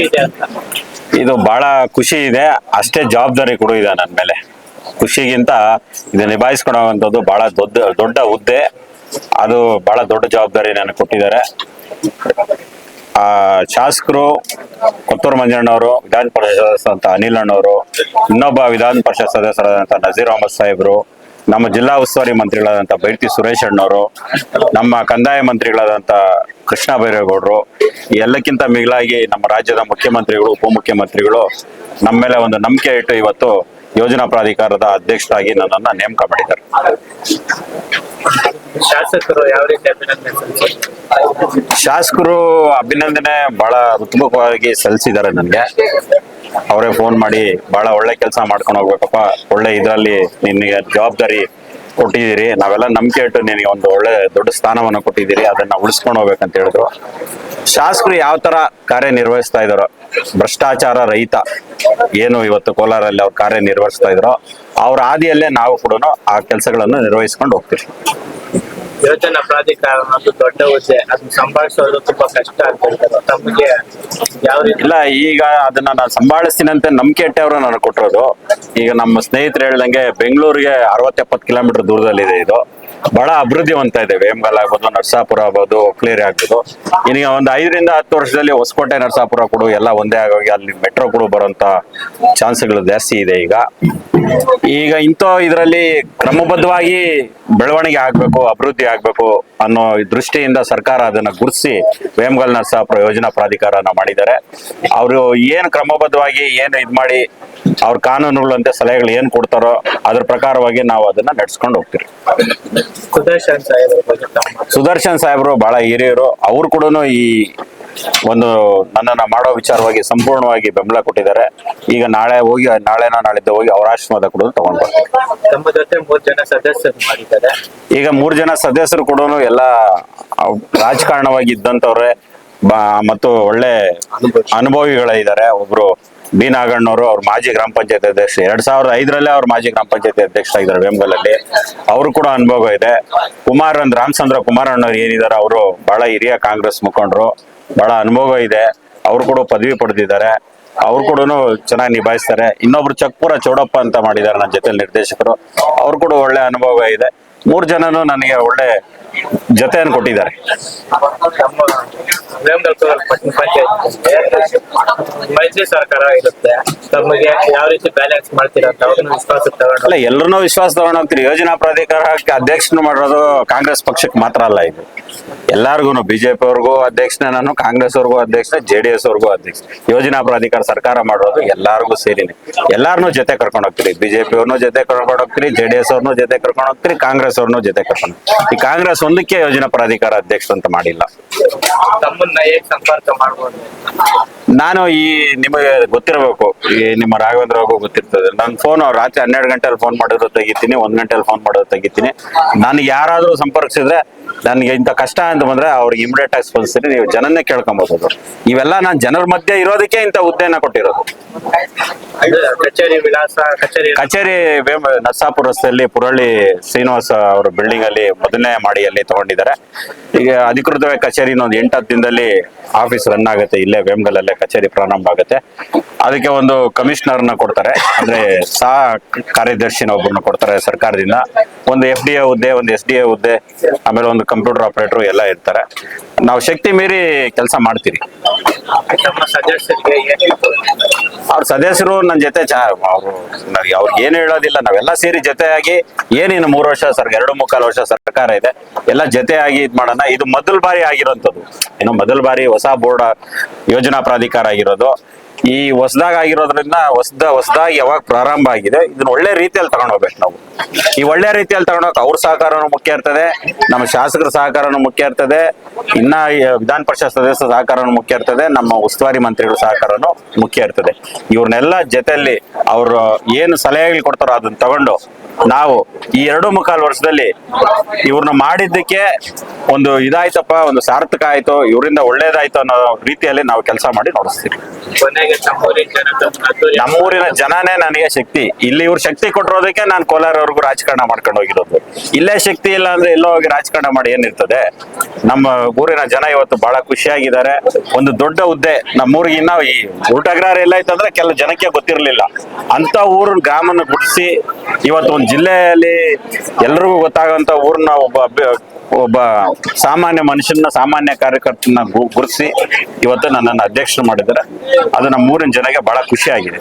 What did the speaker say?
ಇದೆ ಅಂತ ಬಹಳ ಖುಷಿ ಇದೆ. ಅಷ್ಟೇ ಜವಾಬ್ದಾರಿ ಕೂಡ ಇದೆ ನನ್ನ ಮೇಲೆ. ಖುಷಿಗಿಂತ ಇದು ನಿಭಾಯಿಸ್ಕೊಳ್ಳುವಂಥದ್ದು ಬಹಳ ದೊಡ್ಡ ದೊಡ್ಡ ಹುದ್ದೆ. ಅದು ಬಹಳ ದೊಡ್ಡ ಜವಾಬ್ದಾರಿ ನನಗೆ ಕೊಟ್ಟಿದ್ದಾರೆ. ಆ, ಶಾಸಕರು ಕೊತ್ತೂರು ಮಂಜಣ್ಣವರು ವಿಧಾನ ಪರಿಷತ್ ಸದಸ್ಯರಂತ ಅನಿಲ್ ಅಣ್ಣವರು, ಇನ್ನೊಬ್ಬ ವಿಧಾನ ಪರಿಷತ್ ಸದಸ್ಯರಾದಂಥ ನಜೀರ್ ಅಹಮದ್ ಸಾಹೇಬ್ರು ನಮ್ಮ ಜಿಲ್ಲಾ ಉಸ್ತುವಾರಿ ಮಂತ್ರಿಗಳಾದಂಥ ಬೈರತಿ ಸುರೇಶ್ ಅಣ್ಣವರು ನಮ್ಮ ಕಂದಾಯ ಮಂತ್ರಿಗಳಾದಂಥ ಕೃಷ್ಣ ಬೈರೇಗೌಡರು ಎಲ್ಲಕ್ಕಿಂತ ಮಿಗಿಲಾಗಿ ನಮ್ಮ ರಾಜ್ಯದ ಮುಖ್ಯಮಂತ್ರಿಗಳು ಉಪಮುಖ್ಯಮಂತ್ರಿಗಳು ನಮ್ಮ ಮೇಲೆ ಒಂದು ನಂಬಿಕೆ ಇಟ್ಟು ಇವತ್ತು ಯೋಜನಾ ಪ್ರಾಧಿಕಾರದ ಅಧ್ಯಕ್ಷರಾಗಿ ನನ್ನನ್ನು ನೇಮಕ ಮಾಡಿದ್ದಾರೆ ಶಾಸಕರು ಯಾವ ರೀತಿ ಅಭಿನಂದನೆ? ಶಾಸಕರು ಅಭಿನಂದನೆ ಬಹಳ ಉತ್ತಮವಾಗಿ ಸಲ್ಲಿಸಿದ್ದಾರೆ ನನಗೆ ಅವರೇ ಫೋನ್ ಮಾಡಿ ಬಹಳ ಒಳ್ಳೆ ಕೆಲಸ ಮಾಡ್ಕೊಂಡು ಹೋಗ್ಬೇಕಪ್ಪ. ಒಳ್ಳೆ ಇದರಲ್ಲಿ ನಿನಗೆ ಜವಾಬ್ದಾರಿ ಕೊಟ್ಟಿದ್ದೀರಿ. ನಾವೆಲ್ಲ ನಂಬಿಕೆ ಇಟ್ಟು ನಿನಗೆ ಒಂದು ಒಳ್ಳೆ ದೊಡ್ಡ ಸ್ಥಾನವನ್ನು ಕೊಟ್ಟಿದ್ದೀರಿ. ಅದನ್ನ ಉಳಿಸ್ಕೊಂಡು ಹೋಗ್ಬೇಕಂತ ಹೇಳಿದ್ರು. ಶಾಸಕರು ಯಾವ ತರ ಕಾರ್ಯನಿರ್ವಹಿಸ್ತಾ ಇದಾರೋ ಭ್ರಷ್ಟಾಚಾರ ರಹಿತ ಏನು ಇವತ್ತು ಕೋಲಾರಲ್ಲಿ ಅವ್ರು ಕಾರ್ಯನಿರ್ವಹಿಸ್ತಾ ಇದ್ರೋ ಅವ್ರ ಹಾದಿಯಲ್ಲೇ ನಾವು ಕೂಡ ಆ ಕೆಲಸಗಳನ್ನು ನಿರ್ವಹಿಸ್ಕೊಂಡು ಹೋಗ್ತೀವಿ. ಯೋಜನಾ ಪ್ರಾಧಿಕಾರ ಒಂದು ದೊಡ್ಡ ಹುದ್ದೆ. ಅದನ್ನ ಸಂಭಾಳಿಸೋದು ತುಂಬಾ ಕಷ್ಟ ಹೇಳ್ತಾರೆ. ತಮಗೆ ಯಾವ ರೀತಿ? ಇಲ್ಲ, ಈಗ ಅದನ್ನ ನಾನು ಸಂಭಾಳಿಸ್ತೀನಿ ಅಂತ ನಂಬಿಕೆ ಇಟ್ಟವ್ರ ನಾನು ಕೊಟ್ಟಿರೋದು. ಈಗ ನಮ್ಮ ಸ್ನೇಹಿತರು ಹೇಳ್ದಂಗೆ ಬೆಂಗಳೂರಿಗೆ ಅರವತ್ತೆಪ್ಪತ್ತು ಕಿಲೋಮೀಟರ್ ದೂರದಲ್ಲಿದೆ ಇದು. ಬಹಳ ಅಭಿವೃದ್ಧಿವಂತ ಇದೆ ವೇಮಗಲ್ ಆಗ್ಬೋದು, ನರಸಾಪುರ ಆಗ್ಬೋದು ಕ್ಲಿಯರ್ ಆಗ್ಬೋದು. ಈಗ ಒಂದು ಐದರಿಂದ ಹತ್ತು ವರ್ಷದಲ್ಲಿ ಹೊಸಕೋಟೆ, ನರಸಾಪುರ ಕೂಡ ಎಲ್ಲ ಒಂದೇ ಆಗೋಗಿ ಅಲ್ಲಿ ಮೆಟ್ರೋ ಕೂಡ ಬರುವಂತ ಚಾನ್ಸ್ಗಳು ಜಾಸ್ತಿ ಇದೆ ಈಗ. ಈಗ ಇಂಥ ಇದರಲ್ಲಿ ಕ್ರಮಬದ್ಧವಾಗಿ ಬೆಳವಣಿಗೆ ಆಗ್ಬೇಕು, ಅಭಿವೃದ್ಧಿ ಆಗ್ಬೇಕು ಅನ್ನೋ ದೃಷ್ಟಿಯಿಂದ ಸರ್ಕಾರ ಅದನ್ನ ಗುರುತಿಸಿ ವೇಮಗಲ್ ನರಸಾಪುರ ಯೋಜನಾ ಪ್ರಾಧಿಕಾರನ ಮಾಡಿದ್ದಾರೆ. ಅವರು ಏನು ಕ್ರಮಬದ್ಧವಾಗಿ, ಏನು ಇದ್ ಮಾಡಿ ಅವ್ರ ಕಾನೂನುಗಳಂತೆ ಸಲಹೆಗಳು ಏನ್ ಕೊಡ್ತಾರೋ ಅದ್ರ ಪ್ರಕಾರವಾಗಿ ನಾವು ಅದನ್ನ ನಡ್ಸ್ಕೊಂಡು ಹೋಗ್ತೀವಿ ಸುದರ್ಶನ್ ಸುದರ್ಶನ್ ಸಾಹೇಬರು ಬಹಳ ಹಿರಿಯರು. ಅವ್ರು ಕೂಡ ಈ ಒಂದು ನನ್ನನ್ನು ಮಾಡೋ ವಿಚಾರವಾಗಿ ಸಂಪೂರ್ಣವಾಗಿ ಬೆಂಬಲ ಕೊಟ್ಟಿದ್ದಾರೆ. ಈಗ ನಾಳೆ ಹೋಗಿ ನಾಳೆನ ನಾಳಿದ್ದು ಹೋಗಿ ಅವರ ಆಶೀರ್ವಾದ ಕೂಡ ತಗೊಂಡ್ ಬರ್ತಾರೆ ತಮ್ಮ ಜೊತೆ ಜನ ಸದಸ್ಯರು ಮಾಡಿದ್ದಾರೆ. ಈಗ ಮೂರ್ ಜನ ಸದಸ್ಯರು ಕೂಡ ಎಲ್ಲ ರಾಜಕಾರಣವಾಗಿ ಇದ್ದಂತವ್ರೆ ಬ- ಮತ್ತು ಒಳ್ಳೆ ಅನುಭವಿಗಳಿದ್ದಾರೆ ಒಬ್ರು ಬಿ ನಾಗಣ್ಣವರು ಅವ್ರ ಮಾಜಿ ಗ್ರಾಮ ಪಂಚಾಯತ್ ಅಧ್ಯಕ್ಷ, ಎರಡ್ ಸಾವಿರದ ಐದರಲ್ಲೇ ಅವ್ರ ಮಾಜಿ ಗ್ರಾಮ ಪಂಚಾಯತ್ ಅಧ್ಯಕ್ಷರಾಗಿದ್ದಾರೆ ವೇಮಗಲಲ್ಲಿ. ಅವರು ಕೂಡ ಅನುಭವ ಇದೆ. ಕುಮಾರ್ ಅಂದ್ ರಾಮಚಂದ್ರ ಕುಮಾರ್ ಅಣ್ಣವ್ರು ಏನಿದ್ದಾರೆ ಅವರು ಬಹಳ ಹಿರಿಯ ಕಾಂಗ್ರೆಸ್ ಮುಖಂಡರು. ಬಹಳ ಅನುಭವ ಇದೆ. ಅವರು ಕೂಡ ಪದವಿ ಪಡೆದಿದ್ದಾರೆ. ಅವ್ರು ಕೂಡ ಚೆನ್ನಾಗಿ ನಿಭಾಯಿಸ್ತಾರೆ. ಇನ್ನೊಬ್ರು ಚಕ್ಪುರ ಚೌಡಪ್ಪ ಅಂತ ಮಾಡಿದ್ದಾರೆ ನನ್ನ ಜೊತೆ ನಿರ್ದೇಶಕರು. ಅವ್ರು ಕೂಡ ಒಳ್ಳೆ ಅನುಭವ ಇದೆ. ಮೂರ್ ಜನನು ನನಗೆ ಒಳ್ಳೆ ಜೊತೆಯನ್ನು ಕೊಟ್ಟಿದ್ದಾರೆ. ನಮ್ಮ ವೇಮಗಲ್ ಪಟ್ಟಣ ಪಂಚಾಯತ್ ಮೈತ್ರಿ ಸರ್ಕಾರ ಇರುತ್ತೆ. ತಮಗೆ ಯಾವ ರೀತಿ ಬ್ಯಾಲೆನ್ಸ್ ಮಾಡ್ತೀರಾ ಅಂತ ಅವ್ರನ್ನ ವಿಶ್ವಾಸ ಅಲ್ಲ ಎಲ್ಲರೂ ವಿಶ್ವಾಸ ತಗೊಂಡು ಹೋಗ್ತೀರಿ. ಯೋಜನಾ ಪ್ರಾಧಿಕಾರ ಅಧ್ಯಕ್ಷನ ಮಾಡಿರೋದು ಕಾಂಗ್ರೆಸ್ ಪಕ್ಷಕ್ಕೆ ಮಾತ್ರ ಅಲ್ಲ ಇದು. ಎಲ್ಲಾರ್ಗು ಬಿಜೆಪಿ ಅವ್ರಿಗೂ ಅಧ್ಯಕ್ಷನ ನಾನು ಕಾಂಗ್ರೆಸ್ ಅವ್ರಿಗೂ ಅಧ್ಯಕ್ಷ ಜೆ ಡಿ ಎಸ್ ಅವ್ರಿಗೂ ಅಧ್ಯಕ್ಷ ಯೋಜನಾ ಪ್ರಾಧಿಕಾರ ಸರ್ಕಾರ ಮಾಡೋದು ಎಲ್ಲಾರ್ಗೂ ಸೇರಿನಿ. ಎಲ್ಲಾರನು ಜೊತೆ ಕರ್ಕೊಂಡು ಹೋಗ್ತೀರಿ. ಬಿಜೆಪಿ ಅವ್ರನ್ನೂ ಜೊತೆ ಕರ್ಕೊಂಡು ಹೋಗ್ತೀರಿ ಜೆ ಡಿ ಎಸ್ ಅವ್ರನ್ನೂ ಜೊತೆ ಕರ್ಕೊಂಡು ಹೋಗ್ತೀರಿ ಕಾಂಗ್ರೆಸ್ ಅವ್ರನ್ನೂ ಜೊತೆ ಕರ್ಕೊಂಡು. ಈ ಕಾಂಗ್ರೆಸ್ ಒಂದಕ್ಕೆ ಯೋಜನಾ ಪ್ರಾಧಿಕಾರ ಅಧ್ಯಕ್ಷರು ಅಂತ ಮಾಡಿಲ್ಲ. ತಮ್ಮನ್ನ ಹೇಗ್ ಸಂಪರ್ಕ ಮಾಡ್ಬೋದು? ನಾನು ಈ ನಿಮಗೆ ಗೊತ್ತಿರಬೇಕು ಈ ನಿಮ್ಮ ರಾಘವೇಂದ್ರ ಅವ್ರಿಗೂ ಗೊತ್ತಿರ್ತದೆ. ನನ್ನ ಫೋನ್ ರಾತ್ರಿ ಹನ್ನೆರಡು ಗಂಟೆಯಲ್ಲಿ ಫೋನ್ ಮಾಡಿದ್ರು ತೆಗಿತೀನಿ ಒಂದ್ ಗಂಟೆಲಿ ಫೋನ್ ಮಾಡೋದು ತೆಗಿತೀನಿ. ನನಗೆ ಯಾರಾದ್ರೂ ಸಂಪರ್ಕಿಸಿದ್ರೆ ನನಗೆ ಇಂಥ ಕಷ್ಟ ಅಂತ ಬಂದರೆ ಅವ್ರಿಗೆ ಇಮಿಡಿಯೇಟ್ ಆಗಿ ಸ್ಪಂದಿಸ್ತೀನಿ. ನೀವು ಜನನ್ನೇ ಕೇಳ್ಕೊಬೋದು. ಇವೆಲ್ಲ ನಾನು ಜನರ ಮಧ್ಯೆ ಇರೋದಕ್ಕೆ ಇಂಥ ಹುದ್ದೆನ ಕೊಟ್ಟಿರೋದು. ಕಚೇರಿ ವಿಳಾಸ ಕಚೇರಿ ನರ್ಸಾಪುರ ರಸ್ತೆಯಲ್ಲಿ ಪುರಳ್ಳಿ ಶ್ರೀನಿವಾಸ ಅವರ ಬಿಲ್ಡಿಂಗ್ ಅಲ್ಲಿ ಮೊದಲನೇ ಮಾಡಿಯಲ್ಲಿ ತಗೊಂಡಿದ್ದಾರೆ. ಈಗ ಅಧಿಕೃತವಾಗಿ ಕಚೇರಿ ಒಂದು ಎಂಟು ಹತ್ತು ದಿನದಲ್ಲಿ ಆಫೀಸ್ ರನ್ ಆಗುತ್ತೆ. ಇಲ್ಲೇ ವೇಮಗಲಲ್ಲೇ ಕಚೇರಿ ಪ್ರಾರಂಭ ಆಗುತ್ತೆ. ಅದಕ್ಕೆ ಒಂದು ಕಮಿಷನರ್ನ ಕೊಡ್ತಾರೆ. ಅಂದ್ರೆ ಸಹ ಕಾರ್ಯದರ್ಶಿನ ಒಬ್ಬರನ್ನ ಕೊಡ್ತಾರೆ ಸರ್ಕಾರದಿಂದ. ಒಂದು ಎಫ್ ಡಿ ಎ ಹುದ್ದೆ, ಒಂದು ಎಸ್ ಡಿ ಎ ಹುದ್ದೆ, ಆಮೇಲೆ ಒಂದು ಕಂಪ್ಯೂಟರ್ ಆಪರೇಟರ್ ಎಲ್ಲ ಇರ್ತಾರೆ. ನಾವು ಶಕ್ತಿ ಮೀರಿ ಕೆಲಸ ಮಾಡ್ತೀರಿ. ಅವ್ರ ಸದಸ್ಯರು ನನ್ನ ಜೊತೆ ಚಾ, ಅವರು ಅವ್ರಿಗೆ ಏನು ಹೇಳೋದಿಲ್ಲ. ನಾವೆಲ್ಲ ಸೇರಿ ಜೊತೆಯಾಗಿ ಏನಿನ್ನು ಮೂರು ವರ್ಷ ಸರ್ ಎರಡು ಮುಕ್ಕಾಲು ವರ್ಷ ಸರ್ಕಾರ ಇದೆ. ಎಲ್ಲ ಜೊತೆಯಾಗಿ ಇದು ಮಾಡೋಣ. ಇದು ಮೊದಲ ಬಾರಿ ಆಗಿರೋಂಥದ್ದು. ಇನ್ನು ಮೊದಲ ಬಾರಿ ಹೊಸ ಬೋರ್ಡ್, ಯೋಜನಾ ಪ್ರಾಧಿಕಾರ ಆಗಿರೋದು. ಈ ಹೊಸದಾಗ ಆಗಿರೋದ್ರಿಂದ ಹೊಸದ ಹೊಸದಾಗಿ ಯಾವಾಗ ಪ್ರಾರಂಭ ಆಗಿದೆ, ಇದನ್ನ ಒಳ್ಳೆ ರೀತಿಯಲ್ಲಿ ತಗೊಂಡ್ ಹೋಗ್ಬೇಕು ನಾವು. ಈ ಒಳ್ಳೆ ರೀತಿಯಲ್ಲಿ ತಗೊಂಡೋಗ ಅವ್ರ ಸಹಕಾರನೂ ಮುಖ್ಯ ಇರ್ತದೆ, ನಮ್ಮ ಶಾಸಕರ ಸಹಕಾರನೂ ಮುಖ್ಯ ಇರ್ತದೆ, ಇನ್ನ ವಿಧಾನ ಪರಿಷತ್ ಸದಸ್ಯರ ಸಹಕಾರನೂ ಮುಖ್ಯ ಇರ್ತದೆ, ನಮ್ಮ ಉಸ್ತುವಾರಿ ಮಂತ್ರಿಗಳ ಸಹಕಾರನೂ ಮುಖ್ಯ ಇರ್ತದೆ. ಇವ್ರನ್ನೆಲ್ಲ ಜೊತೆಯಲ್ಲಿ ಅವ್ರು ಏನು ಸಲಹೆಗಳು ಕೊಡ್ತಾರೋ ಅದನ್ನ ತಗೊಂಡು ನಾವು ಈ ಎರಡು ಮುಕ್ಕಾಲು ವರ್ಷದಲ್ಲಿ ಇವ್ರನ್ನ ಮಾಡಿದ್ದಕ್ಕೆ ಒಂದು ಇದಾಯ್ತಪ್ಪ ಒಂದು ಸಾರ್ಥಕ ಆಯ್ತು ಇವರಿಂದ ಒಳ್ಳೇದಾಯ್ತು ಅನ್ನೋ ರೀತಿಯಲ್ಲಿ ನಾವು ಕೆಲಸ ಮಾಡಿ ನೋಡಿಸ್ತೀವಿ. ನಮ್ಮೂರಿನ ಜನನೇ ನನಗೆ ಶಕ್ತಿ. ಇಲ್ಲಿ ಇವ್ರು ಶಕ್ತಿ ಕೊಟ್ಟಿರೋದಕ್ಕೆ ನಾನು ಕೋಲಾರವರೆಗೂ ರಾಜಕಾರಣ ಮಾಡ್ಕೊಂಡು ಹೋಗಿರೋದು. ಇಲ್ಲೇ ಶಕ್ತಿ ಇಲ್ಲ ಅಂದ್ರೆ ಎಲ್ಲೋ ಹೋಗಿ ರಾಜಕಾರಣ ಮಾಡಿ ಏನಿರ್ತದೆ? ನಮ್ಮ ಊರಿನ ಜನ ಇವತ್ತು ಬಹಳ ಖುಷಿಯಾಗಿದ್ದಾರೆ. ಒಂದು ದೊಡ್ಡ ಹುದ್ದೆ. ನಮ್ಮೂರಿಗೆ ಇನ್ನ ಈ ಊಟಗ್ರಹ ಎಲ್ಲ ಐತಂದ್ರೆ ಕೆಲ ಜನಕ್ಕೆ ಗೊತ್ತಿರಲಿಲ್ಲ. ಅಂತ ಊರು ಗ್ರಾಮನ ಗುಡಿಸಿ ಇವತ್ತು ಒಂದು ಜಿಲ್ಲೆಯಲ್ಲಿ ಎಲ್ರಿಗೂ ಗೊತ್ತಾಗುವಂತ ಊರನ್ನ ಒಬ್ಬ ಒಬ್ಬ ಸಾಮಾನ್ಯ ಮನುಷ್ಯನ ಸಾಮಾನ್ಯ ಕಾರ್ಯಕರ್ತನ ಗುರುಸಿ ಇವತ್ತು ನನ್ನನ್ನು ಅಧ್ಯಕ್ಷರು ಮಾಡಿದ್ದಾರೆ. ಅದು ನಮ್ಮ ಊರಿನ ಜನಗೆ ಬಹಳ ಖುಷಿ ಆಗಿದೆ